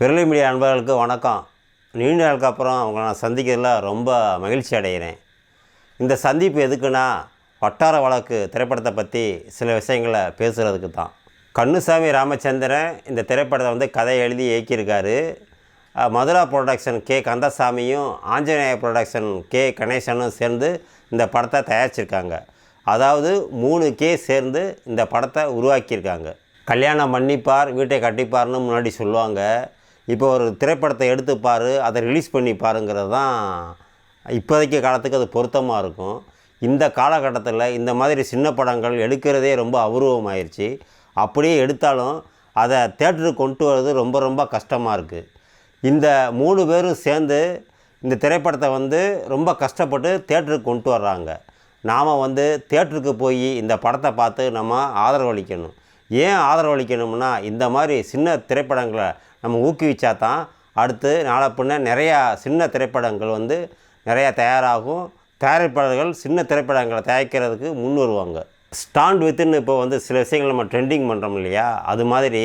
விரலி மீடியா நண்பர்களுக்கு வணக்கம். நீண்ட நாளுக்கு அப்புறம் அவங்கள நான் சந்திக்கிறதுல ரொம்ப மகிழ்ச்சி அடைகிறேன். இந்த சந்திப்பு எதுக்குன்னா வட்டார வழக்கு திரைப்படத்தை பற்றி சில விஷயங்களை பேசுகிறதுக்கு தான். கண்ணுசாமி ராமச்சந்திரன் இந்த திரைப்படத்தை வந்து கதை எழுதி இயக்கியிருக்காரு. Madura production K. கந்தசாமியும் Anjaneya production K. கணேசனும் சேர்ந்து இந்த படத்தை தயாரிச்சிருக்காங்க. அதாவது மூணு கே சேர்ந்து இந்த படத்தை உருவாக்கியிருக்காங்க. கல்யாணம் பண்ணிப்பார் வீட்டை கட்டிப்பார்னு முன்னாடி சொல்லுவாங்க. இப்போ ஒரு திரைப்படத்தை எடுத்து பார் அதை ரிலீஸ் பண்ணி பாருங்கிறது தான் இப்போதைக்கு காலத்துக்கு அது பொருத்தமாக இருக்கும். இந்த காலகட்டத்தில் இந்த மாதிரி சின்ன படங்கள் எடுக்கிறதே ரொம்ப அபூர்வமாயிருச்சு. அப்படியே எடுத்தாலும் அதை தேட்டருக்கு கொண்டு வர்றது ரொம்ப ரொம்ப கஷ்டமாக இருக்குது இந்த மூணு பேரும் சேர்ந்து இந்த திரைப்படத்தை வந்து ரொம்ப கஷ்டப்பட்டு தேட்டருக்கு கொண்டு வர்றாங்க. நாம் வந்து தேட்டருக்கு போய் இந்த படத்தை பார்த்து நம்ம ஆதரவளிக்கணும். ஏன் ஆதரவளிக்கணும்னா இந்த மாதிரி சின்ன திரைப்படங்களை நம்ம ஊக்குவிச்சா தான் அடுத்து நாளை பின்ன நிறையா சின்ன திரைப்படங்கள் வந்து நிறையா தயாராகும். தயாரிப்பாளர்கள் சின்ன திரைப்படங்களை தயாரிக்கிறதுக்கு முன் வருவாங்க ஸ்டாண்ட் வித்துன்னு இப்போ வந்து சில விஷயங்கள் நம்ம ட்ரெண்டிங் பண்ணுறோம் இல்லையா? அது மாதிரி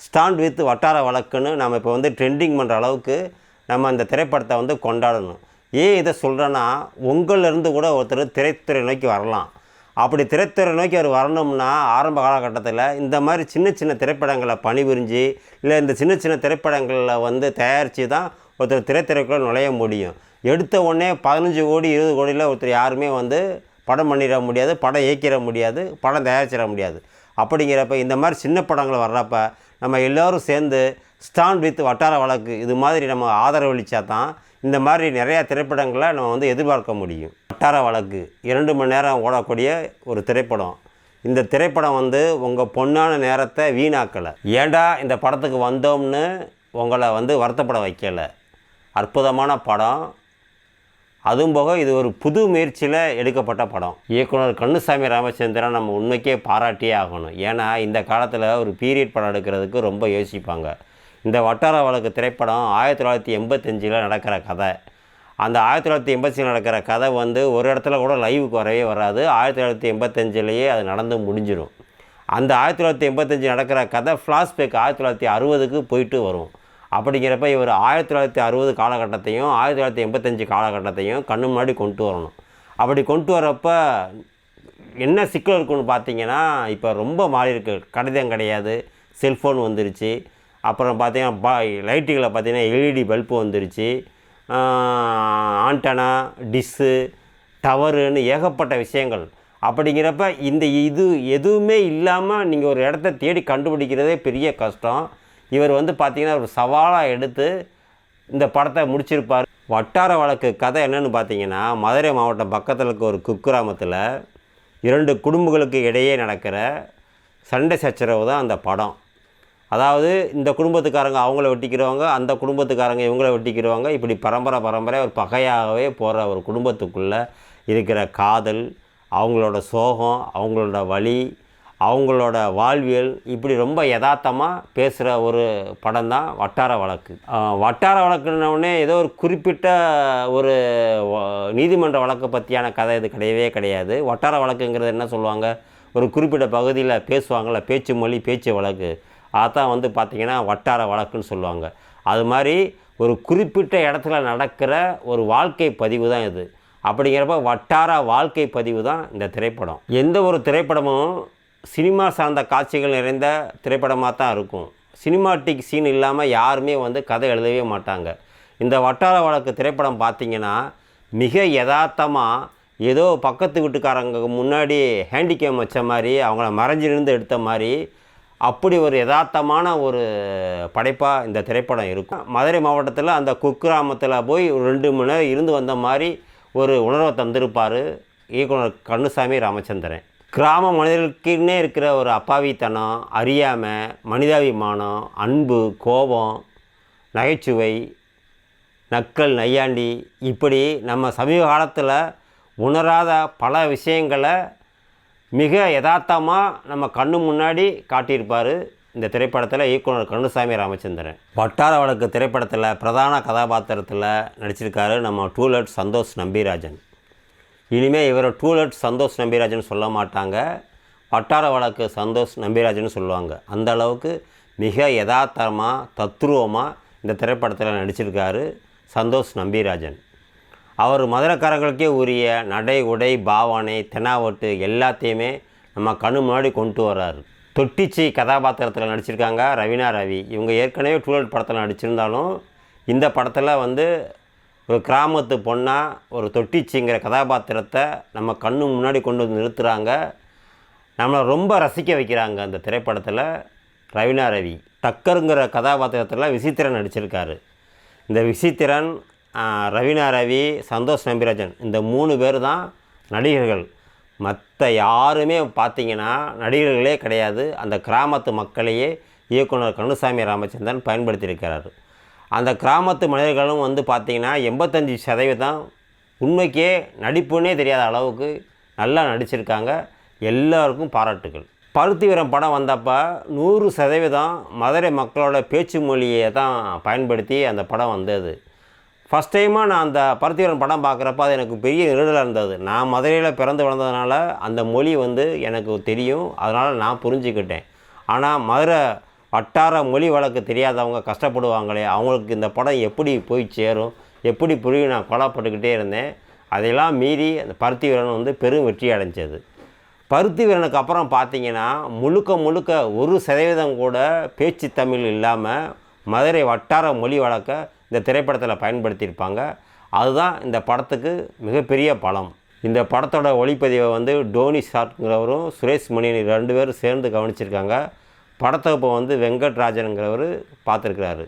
ஸ்டாண்ட் வித் வட்டார வழக்குன்னு நம்ம இப்போ வந்து ட்ரெண்டிங் பண்ணுற அளவுக்கு நம்ம அந்த திரைப்படத்தை வந்து கொண்டாடணும். ஏன் இதை சொல்கிறேன்னா உங்களிலிருந்து கூட ஒருத்தர் திரைத்துறை நோக்கி வரலாம். அப்படி திரைத்துறை நோக்கி அவர் வரணும்னா ஆரம்ப காலகட்டத்தில் இந்த மாதிரி சின்ன சின்ன திரைப்படங்களை பணிபுரிஞ்சு இல்லை இந்த சின்ன சின்ன திரைப்படங்களில் வந்து தயாரித்து தான் ஒருத்தர் திரைத்துறைக்குள்ளே நுழைய முடியும். எடுத்த உடனே பதினஞ்சு கோடி இருபது கோடியில் ஒருத்தர் யாருமே வந்து படம் பண்ணிட முடியாது படம் இயக்கிட முடியாது படம் தயாரிச்சிட முடியாது. அப்படிங்கிறப்ப இந்த மாதிரி சின்ன படங்கள் வர்றப்ப நம்ம எல்லோரும் சேர்ந்து ஸ்டாண்ட் வித் வட்டார வழக்கு இது மாதிரி நம்ம ஆதரவளித்தா தான் இந்த மாதிரி நிறையா திரைப்படங்களை நம்ம வந்து எதிர்பார்க்க முடியும். வட்டார வழக்கு இரண்டு மணி நேரம் ஓடக்கூடிய ஒரு திரைப்படம். இந்த திரைப்படம் வந்து உங்கள் பொண்ணான நேரத்தை வீணாக்கலை. ஏன்டா இந்த படத்துக்கு வந்தோம்னு உங்களை வந்து வருத்தப்பட வைக்கலை. அற்புதமான படம். அதுவும் போக இது ஒரு புது முயற்சியில் எடுக்கப்பட்ட படம். இயக்குனர் கண்ணுசாமி ராமச்சந்திரன் நம்ம உண்மைக்கே பாராட்டியே ஆகணும். ஏன்னா இந்த காலத்தில் ஒரு பீரியட் படம் எடுக்கிறதுக்கு ரொம்ப யோசிப்பாங்க. இந்த வட்டார வழக்கு திரைப்படம் ஆயிரத்தி தொள்ளாயிரத்தி எண்பத்தஞ்சில் நடக்கிற கதை. அந்த ஆயிரத்தி தொள்ளாயிரத்தி எண்பத்தஞ்சில் நடக்கிற கதை வந்து ஒரு இடத்துல கூட லைவுக்கு வரவே வராது. ஆயிரத்தி தொள்ளாயிரத்தி எண்பத்தஞ்சிலேயே அது நடந்து முடிஞ்சிடும். அந்த ஆயிரத்தி தொள்ளாயிரத்தி எண்பத்தஞ்சு நடக்கிற கதை ஃப்ளாஷ்பேக் ஆயிரத்தி தொள்ளாயிரத்தி அறுபதுக்கு போயிட்டு வரும். அப்படிங்கிறப்ப இவர் ஆயிரத்தி தொள்ளாயிரத்தி அறுபது காலகட்டத்தையும் ஆயிரத்தி தொள்ளாயிரத்தி எண்பத்தஞ்சு காலகட்டத்தையும் கண்ணு முன்னாடி கொண்டு வரணும். அப்படி கொண்டு வரப்ப என்ன சிக்கல் இருக்குன்னு பார்த்தீங்கன்னா இப்போ ரொம்ப மாறி இருக்கு. கடிதம் கிடையாது. செல்ஃபோன் வந்துருச்சு. அப்புறம் பார்த்தீங்கன்னா பா லைட்டுகளை பார்த்தீங்கன்னா எல்இடி பல்பு வந்துருச்சு. ஆண்டனா டிஸ்ஸு டவருன்னு ஏகப்பட்ட விஷயங்கள். அப்படிங்கிறப்ப இந்த இது எதுவுமே இல்லாமல் நீங்கள் ஒரு இடத்த தேடி கண்டுபிடிக்கிறதே பெரிய கஷ்டம். இவர் வந்து பார்த்திங்கன்னா ஒரு சவாலாக எடுத்து இந்த படத்தை முடிச்சிருப்பார். வட்டார வழக்கு கதை என்னென்னு பார்த்தீங்கன்னா மதுரை மாவட்டம் பக்கத்தில் இருக்க ஒரு குக்கிராமத்தில் இரண்டு குடும்பங்களுக்கு இடையே நடக்கிற சண்டை சச்சரவு தான் அந்த படம். அதாவது இந்த குடும்பத்துக்காரங்க அவங்கள வெட்டிக்கிறவங்க அந்த குடும்பத்துக்காரங்க இவங்கள வெட்டிக்கிறவங்க இப்படி பரம்பரை பரம்பரை ஒரு பகையாகவே போகிற ஒரு குடும்பத்துக்குள்ளே இருக்கிற காதல் அவங்களோட சோகம் அவங்களோட வழி அவங்களோட வாழ்வியல் இப்படி ரொம்ப யதார்த்தமாக பேசுகிற ஒரு படம் தான் வட்டார வழக்கு. வட்டார வழக்குன்னொடனே ஏதோ ஒரு குறிப்பிட்ட ஒரு நீதிமன்ற வழக்கு பற்றியான கதை இது கிடையவே கிடையாது. வட்டார வழக்குங்கிறது என்ன சொல்லுவாங்க? ஒரு குறிப்பிட்ட பகுதியில் பேசுவாங்கள்ல பேச்சு மொழி பேச்சு வழக்கு. அதான் வந்து பார்த்திங்கன்னா வட்டார வழக்குன்னு சொல்லுவாங்க. அது மாதிரி ஒரு குறிப்பிட்ட இடத்துல நடக்கிற ஒரு வாழ்க்கை பதிவு தான் இது. அப்படிங்கிறப்ப வட்டார வாழ்க்கை பதிவு தான் இந்த திரைப்படம். எந்த ஒரு திரைப்படமும் சினிமா சார்ந்த காட்சிகள் நிறைந்த திரைப்படமாக தான் இருக்கும். சினிமாட்டிக் சீன் இல்லாமல் யாருமே வந்து கதை எழுதவே மாட்டாங்க. இந்த வட்டார வழக்கு திரைப்படம் பார்த்தீங்கன்னா மிக யதார்த்தமாக ஏதோ பக்கத்து வீட்டுக்காரங்க முன்னாடி ஹேண்டிகேம் வச்ச மாதிரி அவங்கள மறைஞ்சிருந்து எடுத்த மாதிரி அப்படி ஒரு யதார்த்தமான ஒரு படைப்பாக இந்த திரைப்படம் இருக்கும். மதுரை மாவட்டத்தில் அந்த குக்கிராமத்தில் போய் ரெண்டு மணி நேரம் இருந்து வந்த மாதிரி ஒரு உணர்வை தந்திருப்பார் இயக்குனர் கண்ணுசாமி ராமச்சந்திரன். கிராம மனிதர்களுக்குன்னே இருக்கிற ஒரு அப்பாவித்தனம் அறியாமை மனிதாபிமானம் அன்பு கோபம் நகைச்சுவை நக்கல் நையாண்டி இப்படி நம்ம சமீப காலத்தில் உணராத பல விஷயங்களை மிக யதார்த்தமாக நம்ம கண்ணு முன்னாடி காட்டியிருப்பார் இந்த திரைப்படத்தில் இயக்குனர் கண்ணுசாமி ராமச்சந்திரன். வட்டார வழக்கு திரைப்படத்தில் பிரதான கதாபாத்திரத்தில் நடிச்சிருக்காரு நம்ம டூலட் சந்தோஷ் நம்பிராஜன். இனிமேல் இவரை டூலட் சந்தோஷ் நம்பிராஜன் சொல்ல மாட்டாங்க. வட்டார வழக்கு சந்தோஷ் நம்பிராஜன் சொல்லுவாங்க. அந்த அளவுக்கு மிக யதார்த்தமாக தத்ரூபமாக இந்த திரைப்படத்தில் நடிச்சிருக்காரு சந்தோஷ் நம்பிராஜன். அவர் மதுரக்காரர்களுக்கே உரிய நடை உடை பாவனை தெனாவட்டு எல்லாத்தையுமே நம்ம கண் முன்னாடி கொண்டு வர்றாரு. தொட்டிச்சி கதாபாத்திரத்தில் நடிச்சிருக்காங்க ரவினா ரவி. இவங்க ஏற்கனவே டூலட் படத்தில் நடிச்சிருந்தாலும் இந்த படத்தில் வந்து ஒரு கிராமத்து பொண்ணாக ஒரு தொட்டிச்சிங்கிற கதாபாத்திரத்தை நம்ம கண்ணு முன்னாடி கொண்டு வந்து நிறுத்துகிறாங்க நம்மளை ரொம்ப ரசிக்க வைக்கிறாங்க அந்த திரைப்படத்தில் ரவினா ரவி. டக்கருங்கிற கதாபாத்திரத்தில் விசித்திரன் நடிச்சிருக்காரு. இந்த விசித்திரன் ரவீனா ரவி சந்தோஷ் நம்பிராஜன். இந்த மூணு பேர் தான் நடிகர்கள். மற்ற யாருமே பார்த்தீங்கன்னா நடிகர்களே கிடையாது. அந்த கிராமத்து மக்களையே இயக்குனர் கண்ணுசாமி ராமச்சந்திரன் பயன்படுத்தியிருக்கிறார். அந்த கிராமத்து மனிதர்களும் வந்து பார்த்திங்கன்னா எண்பத்தஞ்சு சதவீதம் உண்மைக்கே நடிப்புன்னே தெரியாத அளவுக்கு நல்லா நடிச்சிருக்காங்க. எல்லாருக்கும் பாராட்டுகள். பருத்தி வீரம் படம் வந்தப்போ நூறு சதவீதம் மதுரை மக்களோட பேச்சு மொழியை தான் பயன்படுத்தி அந்த படம் வந்தது. ஃபஸ்ட் டைமாக நான் அந்த பருத்திவரன் படம் பார்க்குறப்ப அது எனக்கு பெரிய நெருடலாக இருந்தது. நான் மதுரையில் பிறந்து வளர்ந்ததுனால அந்த மொழி வந்து எனக்கு தெரியும். அதனால் நான் புரிஞ்சுக்கிட்டேன். ஆனால் மதுரை வட்டார மொழி வழக்கு தெரியாதவங்க கஷ்டப்படுவாங்களே அவங்களுக்கு இந்த படம் எப்படி போய் சேரும்? எப்படி புரியும்? நான் கொலாப்பட்டுக்கிட்டே இருந்தேன். அதையெல்லாம் மீறி அந்த பருத்தி வீரன் வந்து பெரும் வெற்றி அடைஞ்சது. பருத்தி வீரனுக்கு அப்புறம் பார்த்தீங்கன்னா முழுக்க முழுக்க ஒரு சதவீதம் கூட பேச்சு தமிழ் இல்லாமல் மதுரை வட்டார மொழி வழக்க இந்த திரைப்படத்தில் பயன்படுத்தியிருப்பாங்க. அதுதான் இந்த படத்துக்கு மிகப்பெரிய பலம். இந்த படத்தோட ஒளிப்பதிவை வந்து டோனி ஷார்ட்ங்கிறவரும் சுரேஷ் மணியன் ரெண்டு பேரும் சேர்ந்து கவனிச்சிருக்காங்க. படத்தொகுப்பை வந்து வெங்கட்ராஜனுங்கிறவர் பார்த்துருக்கிறாரு.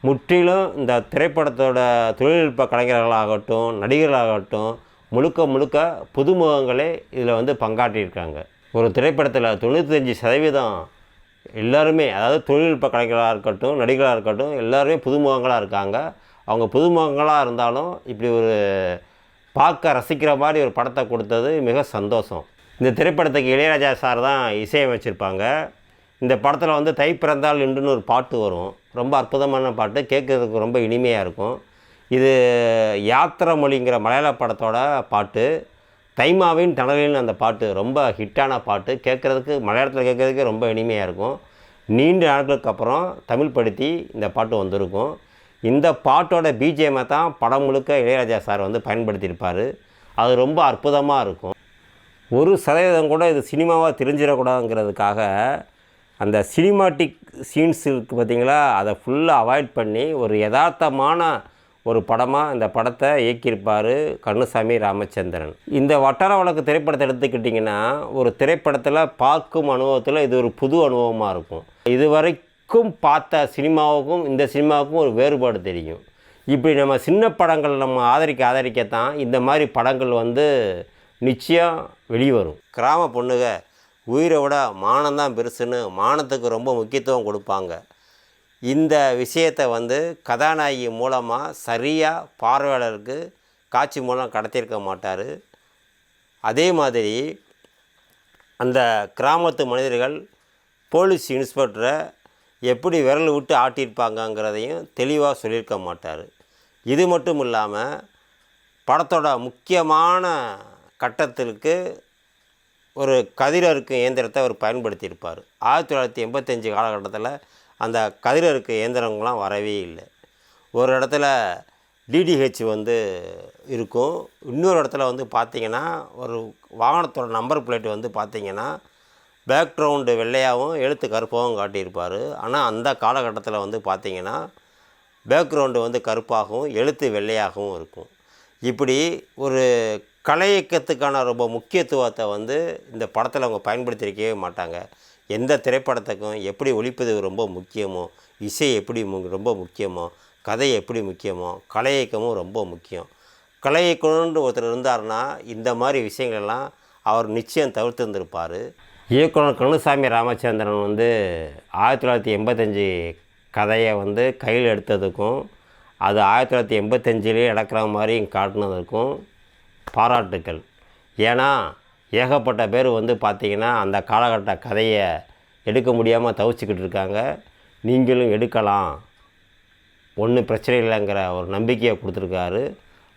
முற்றிலும் இந்த திரைப்படத்தோட தொழில்நுட்ப கலைஞர்களாகட்டும் நடிகர்களாகட்டும் முழுக்க முழுக்க புதுமுகங்களே இதில் வந்து பங்காற்றியிருக்காங்க. ஒரு திரைப்படத்தில் தொண்ணூத்தஞ்சு சதவீதம் எல்லாருமே அதாவது தொழில்நுட்ப கலைஞர்களாக இருக்கட்டும் நடிகர்களாக இருக்கட்டும் எல்லாருமே புதுமுகங்களாக இருக்காங்க. அவங்க புதுமுகங்களாக இருந்தாலும் இப்படி ஒரு பார்க்க ரசிக்கிற மாதிரி ஒரு படத்தை கொடுத்தது மிக சந்தோஷம். இந்த திரைப்படத்துக்கு இளையராஜா சார் தான் இசையமைச்சிருப்பாங்க. இந்த படத்தில் வந்து தை பிறந்தால் இன்றுன்னு ஒரு பாட்டு வரும். ரொம்ப அற்புதமான பாட்டு. கேட்குறதுக்கு ரொம்ப இனிமையாக இருக்கும். இது யாத்திரை மொழிங்கிற மலையாள படத்தோட பாட்டு. தைமாவின் தணலின் அந்த பாட்டு ரொம்ப ஹிட்டான பாட்டு. கேட்குறதுக்கு மலையாளத்தில் கேட்குறதுக்கே ரொம்ப இனிமையாக இருக்கும். நீண்ட நாட்களுக்கு அப்புறம் தமிழ் படுத்தி இந்த பாட்டு வந்திருக்கும். இந்த பாட்டோட பிஜிஎம்மை தான் படம் முழுக்க இளையராஜா சார் வந்து பயன்படுத்தியிருப்பார். அது ரொம்ப அற்புதமாக இருக்கும். ஒரு சதவீதம் கூட இது சினிமாவாக தெரிஞ்சிடக்கூடாதுங்கிறதுக்காக அந்த சினிமாட்டிக் சீன்ஸ் இருக்குது பார்த்தீங்களா? அதை ஃபுல்லாக அவாய்ட் பண்ணி ஒரு யதார்த்தமான ஒரு படமாக இந்த படத்தை இயக்கியிருப்பார் கண்ணுசாமி ராமச்சந்திரன். இந்த வட்டார வழக்கு திரைப்படத்தை எடுத்துக்கிட்டிங்கன்னா ஒரு திரைப்படத்தில் பார்க்கும் அனுபவத்தில் இது ஒரு புது அனுபவமாக இருக்கும். இது வரைக்கும் பார்த்த சினிமாவுக்கும் இந்த சினிமாவுக்கும் ஒரு வேறுபாடு தெரியும். இப்படி நம்ம சின்ன படங்கள் நம்ம ஆதரிக்க ஆதரிக்கத்தான் இந்த மாதிரி படங்கள் வந்து நிச்சயம் வெளிவரும். கிராம பொண்ணுக உயிரை விட மானம்தான் பெருசுன்னு மானத்துக்கு ரொம்ப முக்கியத்துவம் கொடுப்பாங்க. இந்த விஷயத்தை வந்து கதாநாயகி மூலமாக சரியாக பார்வையாளருக்கு காட்சி மூலம் கடத்தியிருக்க மாட்டார். அதே மாதிரி அந்த கிராமத்து மனிதர்கள் போலீஸ் இன்ஸ்பெக்டரை எப்படி விரல் விட்டு ஆட்டியிருப்பாங்கங்கிறதையும் தெளிவாக சொல்லியிருக்க மாட்டார். இது மட்டும் இல்லாமல் படத்தோட முக்கியமான கட்டத்திற்கு ஒரு கதிரறுக்கும் இயந்திரத்தை அவர் பயன்படுத்தியிருப்பார். ஆயிரத்தி தொள்ளாயிரத்தி எண்பத்தஞ்சு காலகட்டத்தில் அந்த கதிரறுக்கு இயந்திரங்கள்லாம் வரவே இல்லை. ஒரு இடத்துல டிடிஹெச் வந்து இருக்கும். இன்னொரு இடத்துல வந்து பார்த்திங்கன்னா ஒரு வாகனத்தோட நம்பர் பிளேட் வந்து பார்த்திங்கன்னா பேக்ரவுண்டு வெள்ளையாகவும் எழுத்து கருப்பாகவும் காட்டியிருப்பார். ஆனால் அந்த காலகட்டத்தில் வந்து பார்த்திங்கன்னா பேக்ரவுண்டு வந்து கருப்பாகவும் எழுத்து வெள்ளையாகவும் இருக்கும். இப்படி ஒரு கலை இயக்கத்துக்கான ரொம்ப முக்கியத்துவத்தை வந்து இந்த படத்தில் அவங்க பயன்படுத்தியிருக்கவே மாட்டாங்க. எந்த திரைப்படத்துக்கும் எப்படி ஒழிப்பது ரொம்ப முக்கியமோ இசை எப்படி மு- ரொம்ப முக்கியமோ கதை எப்படி முக்கியமோ கலை இயக்கமும் ரொம்ப முக்கியம். கலை இயக்கணுன்ற ஒருத்தர் இருந்தார்னா இந்த மாதிரி விஷயங்கள்லாம் அவர் நிச்சயம் தவிர்த்து வந்திருப்பார் இயக்குனர் கருணசாமி ராமச்சந்திரன் வந்து ஆயிரத்தி தொள்ளாயிரத்தி எண்பத்தஞ்சு கதையை வந்து கையில் எடுத்ததுக்கும் அது ஆயிரத்தி தொள்ளாயிரத்தி எண்பத்தஞ்சிலே நடக்கிற மாதிரியும் காட்டினதுக்கும் பாராட்டுக்கள். ஏன்னா ஏகப்பட்ட பேர் வந்து பார்த்திங்கன்னா அந்த காலகட்ட கதையை எடுக்க முடியாமல் தவிச்சிக்கிட்டு இருக்காங்க. நீங்களும் எடுக்கலாம். ஒன்றும் பிரச்சனை இல்லைங்கிற ஒரு நம்பிக்கையை கொடுத்துருக்காரு.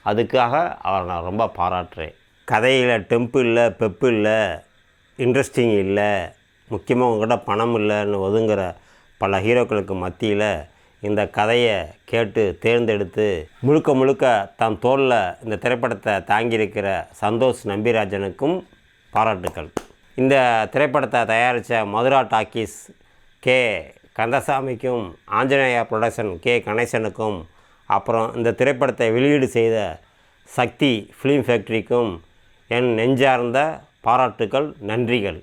அதுக்காக அவரை நான் ரொம்ப பாராட்டுறேன். கதையில் டெம்பு இல்லை பெப்பு இல்லை இன்ட்ரெஸ்டிங் இல்லை முக்கியமாக உங்கள்கிட்ட பணம் இல்லைன்னு ஒதுங்குற பல ஹீரோக்களுக்கு மத்தியில் இந்த கதையை கேட்டு தேர்ந்தெடுத்து முழுக்க முழுக்க தம் தோளில் இந்த திரைப்படத்தை தாங்கியிருக்கிற சந்தோஷ் நம்பிராஜனுக்கும் பாராட்டுக்கள் இந்த திரைப்படத்தை தயாரித்த மதுரா டாக்கீஸ் கே. கந்தசாமிக்கும் ஆஞ்சநேயா ப்ரொடக்ஷன் கே. கணேசனுக்கும் அப்புறம் இந்த திரைப்படத்தை வெளியீடு செய்த சக்தி ஃபிலிம் ஃபேக்ட்ரிக்கும் என் நெஞ்சார்ந்த பாராட்டுக்கள் நன்றிகள்.